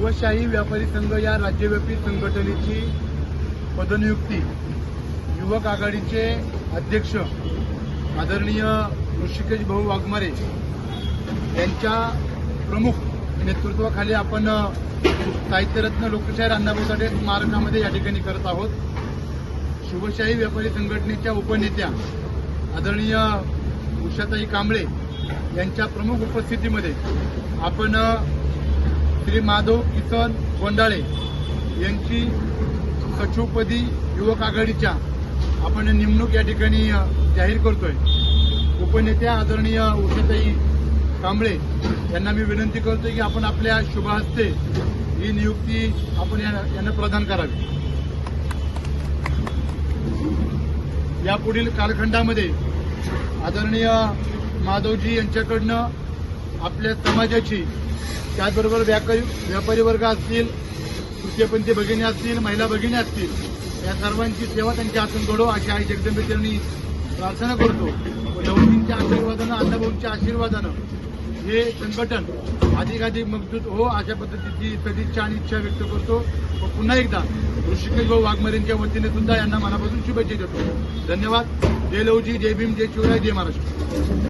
शिवशाही व्यापारी संघ या राज्यव्यापी संघटनेची पदनियुक्ती. युवक आघाडीचे अध्यक्ष आदरणीय ऋषिकेश भाऊ वाघमारे यांच्या प्रमुख नेतृत्वाखाली आपण साहित्यरत्न लोकशाही अण्णाभाऊ साठे स्मारकामध्ये या ठिकाणी करत आहोत. शिवशाही व्यापारी संघटनेच्या उपनेत्या आदरणीय उषाताई कांबळे यांच्या प्रमुख उपस्थितीमध्ये आपण श्री माधव किसन गोंडाळे यांची सचिवपदी युवक आघाडीच्या आपण नेमणूक या ठिकाणी जाहीर करतोय. उपनेत्या आदरणीय उषाताई कांबळे यांना मी विनंती करतोय की आपण आपल्या शुभ हस्ते ही नियुक्ती आपण या- यांना प्रदान करावी. यापुढील कालखंडामध्ये आदरणीय माधवजी यांच्याकडनं आपल्या समाजाची. त्याचबरोबर व्यापारी व्यापारी वर्ग असतील तृतीयपंथी भगिनी असतील महिला भगिनी असतील या सर्वांची सेवा त्यांच्या हातून घडो अशी आई जगदंबेचरणी प्रार्थना करतो. व लवणींच्या आशीर्वादानं अण्णाभाऊंच्या आशीर्वादानं हे संघटन अधिकाधिक मजबूत हो अशा पद्धतीची सदिच्छा आणि इच्छा व्यक्त करतो. व पुन्हा एकदा ऋषिकेश भाऊ वाघमारेंच्या वतीने सुद्धा यांना मनापासून शुभेच्छा देतो. धन्यवाद. जय लवजी जय भीम जय शिवराय जय महाराष्ट्र.